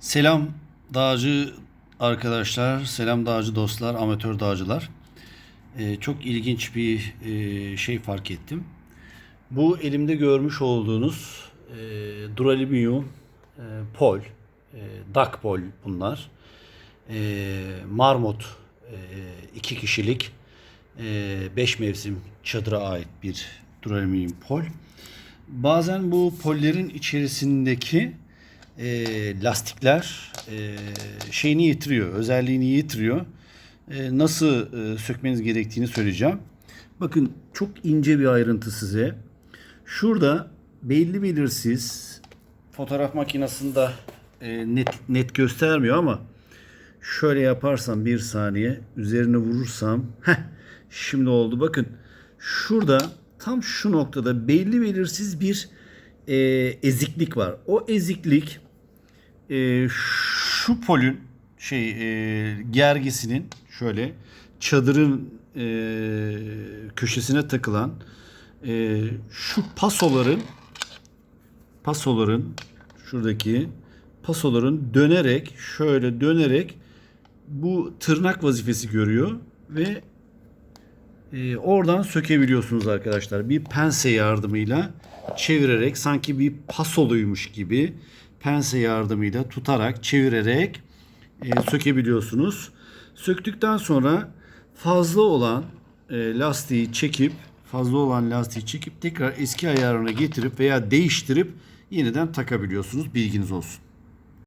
Selam dağcı arkadaşlar, selam dağcı dostlar, amatör dağcılar. Ee, çok ilginç bir e, şey fark ettim. Bu elimde görmüş olduğunuz e, duralüminyum e, pol, e, dak pol bunlar. E, marmot e, iki kişilik e, beş mevsim çadıra ait bir duralüminyum pol. Bazen bu pollerin içerisindeki e, lastikler e, şeyini yitiriyor, özelliğini yitiriyor. E, nasıl e, sökmeniz gerektiğini söyleyeceğim. Bakın çok ince bir ayrıntı size. Şurada belli belirsiz fotoğraf makinesinde e, net net göstermiyor ama şöyle yaparsam bir saniye üzerine vurursam heh, şimdi oldu bakın şurada tam şu noktada belli belirsiz bir e, eziklik var. O eziklik e, şu polün şey e, gergisinin şöyle çadırın e, köşesine takılan e, şu pasoların pasoların şuradaki pasoların dönerek şöyle dönerek bu tırnak vazifesi görüyor ve e, oradan sökebiliyorsunuz arkadaşlar. Bir pense yardımıyla çevirerek sanki bir pasoluymuş gibi pense yardımıyla tutarak çevirerek e, sökebiliyorsunuz. Söktükten sonra fazla olan e, lastiği çekip fazla olan lastiği çekip tekrar eski ayarına getirip veya değiştirip yeniden takabiliyorsunuz. Bilginiz olsun.